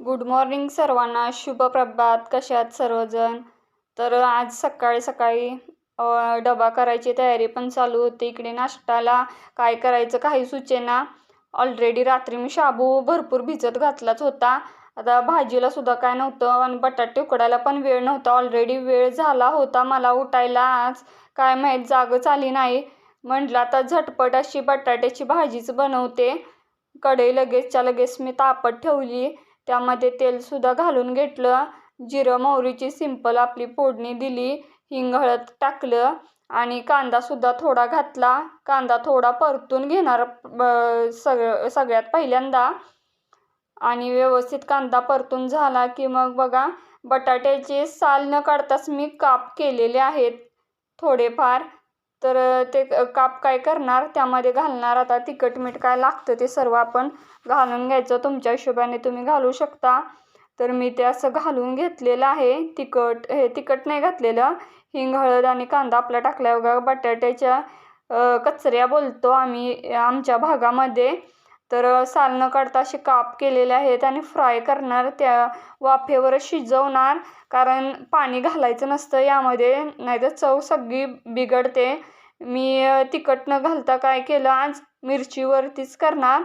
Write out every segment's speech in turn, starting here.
Good morning सर्वांना. शुभ प्रभात. कसे आहात सर्वजण? तर आज सकाळी सकाळी डबा करायची तयारी पण चालू होती. इकडे नाश्त्याला काय करायचं काही सुचेना. ऑलरेडी रात्री मी शाबू भरपूर भिजत घातलाच होता. आता भाजीला सुद्धा काय नव्हतं आणि बटाटे उकडायला पण वेळ नव्हता. ऑलरेडी वेळ झाला होता मला उठायला. आज काय माहीत जागच आली नाही. म्हटलं आता झटपट अशी बटाट्याची भाजीच बनवते. कढई लगेचच्या लगेच मी तापत ठेवली. त्यामध्ये तेलसुद्धा घालून घेतलं. जिरं मोहरीची सिंपल आपली फोडणी दिली हिंग हळद टाकलं आणि कांदासुद्धा थोडा घातला. कांदा थोडा परतून घेणार ब- सग सगळ्यात पहिल्यांदा. आणि व्यवस्थित कांदा परतून झाला की मग बघा बटाट्याचे साल न काढताच मी काप केलेले आहेत. थोडेफार. तर ते काप काय करणार? त्यामध्ये घालणार. आता तिखट मीठ काय लागतं ते सर्व आपण घालून घ्यायचं. तुमच्या हिशोबाने तुम्ही घालू शकता. तर मी ते असं घालून घेतलेलं आहे. तिखट हे तिखट नाही घातलेलं. हिंग हळद आणि कांदा आपला टाकल्यावर बटाट्याच्या कचऱ्या बोलतो आम्ही आमच्या भागामध्ये. तर साल न काढता असे काप केलेले आहेत आणि फ्राय करणार त्या वाफेवर शिजवणार. कारण पाणी घालायचं नसतं यामध्ये नाहीतर चव सगळी बिघडते. मी तिखट न घालता काय केलं आज मिरचीवरतीच करणार.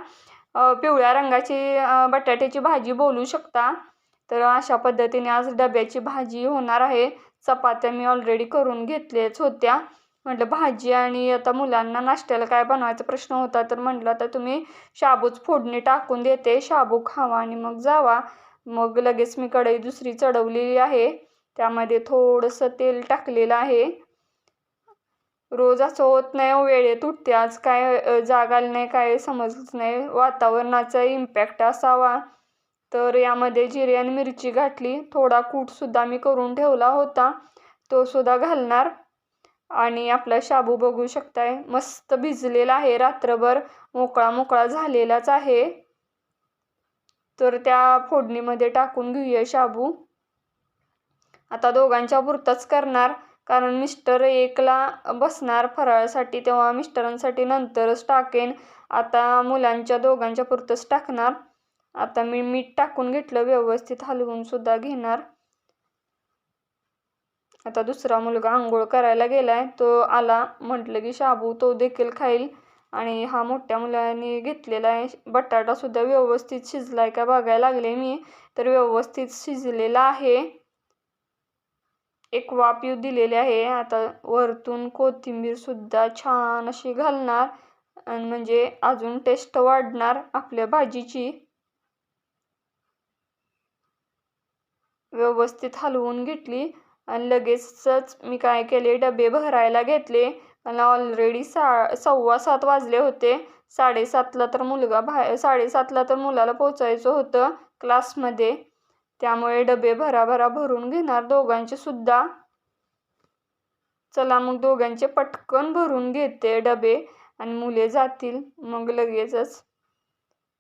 पिवळ्या रंगाची बटाट्याची भाजी बोलू शकता. तर अशा पद्धतीने आज डब्याची भाजी होणार आहे. चपात्या मी ऑलरेडी करून घेतल्याच होत्या. म्हटलं भाजी आणि आता मुलांना नाश्त्याला काय बनवायचा प्रश्न होता तर म्हटलं आता तुम्ही शाबूच फोडणी टाकून देते शाबू खावा आणि मग जावा. मग लगेच मी कढई दुसरी चढवलेली आहे. त्यामध्ये थोडंसं तेल टाकलेलं आहे. रोज असं होत नाही हो, वेळेत उठते. आज काय जागाल नाही काय समजच नाही. वातावरणाचा इम्पॅक्ट असावा. तर यामध्ये जिरे आणि मिरची घातली. थोडा कूटसुद्धा मी करून ठेवला होता. तो सुद्धा घालणार. आणि आपला शाबू बघू शकताय. मस्त भिजलेला आहे. रात्रभर मोकळा मोकळा झालेलाच आहे. तर त्या फोडणीमध्ये टाकून घेऊया शाबू. आता दोघांच्या पुरताच करणार. कारण मिस्टर एकला बसणार फराळासाठी तेव्हा मिस्टरांसाठी नंतरच टाकेन. आता मुलांच्या दोघांच्या पुरतंच टाकणार. आता मी मीठ टाकून घेतलं व्यवस्थित हलवून सुद्धा घेणार. आता दुसरा मुलगा आंघोळ करायला गेलाय तो आला. म्हटलं की शाबू तो देखील खाईल. आणि हा मोठ्या मुलाने घेतलेला आहे. बटाटा सुद्धा व्यवस्थित शिजलाय का बघायला लागले मी. तर व्यवस्थित शिजलेला आहे. एक वाफ येऊ दिलेले आहे. आता वरतून कोथिंबीर सुद्धा छान अशी घालणार. आणि म्हणजे अजून टेस्ट वाढणार आपल्या भाजीची. व्यवस्थित हलवून घेतली. आणि लगेचच मी काय केले? डबे भरायला घेतले. मला ऑलरेडी सा सव्वा सात वाजले होते. साडेसातला तर मुलगा बाहेर साडेसातला तर मुलाला पोचायचं होतं क्लासमध्ये. त्यामुळे डबे भराभरा भरून घेणार दोघांचे सुद्धा. चला मग दोघांचे पटकन भरून घेते डबे आणि मुले जातील. मग लगेचच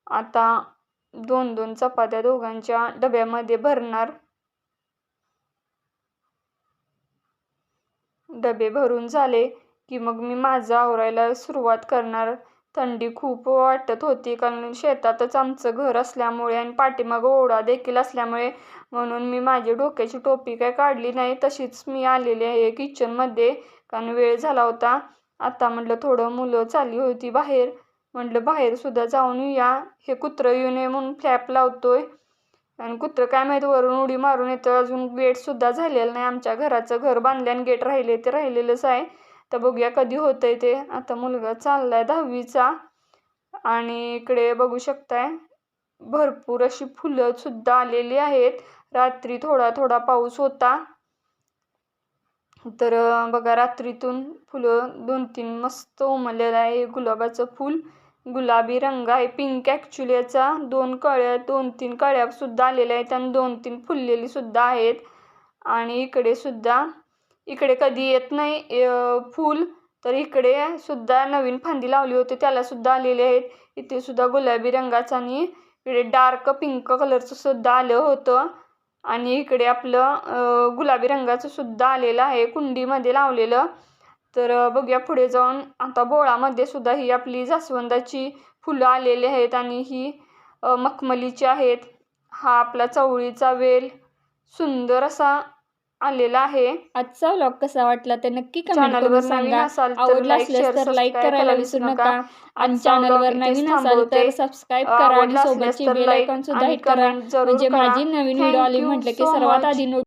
आता दोन दोन चपात्या दोघांच्या डब्यामध्ये भरणार. डबे भरून झाले की मग मी माझं आवरायला सुरुवात करणार. थंडी खूप वाटत होती कारण शेतातच आमचं घर असल्यामुळे आणि पाठीमागं ओढा देखील असल्यामुळे म्हणून मी माझी डोक्याची टोपी काय काढली नाही तशीच मी आलेली आहे किचनमध्ये. कारण वेळ झाला होता. आता म्हटलं थोडं मुलं चालली होती बाहेर. म्हटलं बाहेरसुद्धा जाऊन येऊया. हे कुत्रं येऊ नये म्हणून फ्लॅप लावतोय. आणि कुत्रं काय माहीत वरून उडी मारून येतं अजून गेटसुद्धा झालेलं नाही. आमच्या घराचं घर बांधले आणि गेट राहिले ते राहिलेलंच आहे. तर बघूया कधी होतंय ते. आता मुलगा चाललाय दहावीचा आणि इकडे बघू शकताय भरपूर अशी फुलं सुद्धा आलेली आहेत. रात्री थोडा थोडा पाऊस होता. तर बघा रात्रीतून फुलं दोन तीन मस्त उमललेलं आहे. गुलाबाचं फूल. गुलाबी रंग आहे. पिंक ॲक्च्युली याचा दोन कळ्या दोन तीन कळ्या सुद्धा आलेल्या आहेत आणि दोन तीन फुललेली सुद्धा आहेत. आणि इकडे सुद्धा इकडे कधी येत नाही फूल तर इकडे सुद्धा नवीन फांदी लावली होती त्याला सुद्धा आलेले आहेत. इथे सुद्धा गुलाबी रंगाचा आणि इकडे डार्क पिंक कलरचं सुद्धा आलं होतं. आणि इकडे आपलं गुलाबी रंगाचं सुद्धा आलेलं आहे कुंडीमध्ये लावलेलं. तर बघूया पुढे जाऊन आता बोळामध्ये सुद्धा ही आपली जास्वंदाची फुलं आलेली आहेत आणि ही मखमलीची आहेत हा आपला चवळीचा वेल सुंदर असा आलेला आहे आजचा व्लॉग कसा वाटला ते नक्की कमेंट चॅनलवर सांगा असाल तर आवडला असल्यास तर लाईक करायला विसरू नका. आणि चॅनलवर नवीन असाल. तर सबस्क्राईब करा आणि सोबतची बेल आयकॉन सुद्धा हिट करा म्हणजे. माझी नवीन व्हिडिओ आली म्हटलं की सर्वात. आधी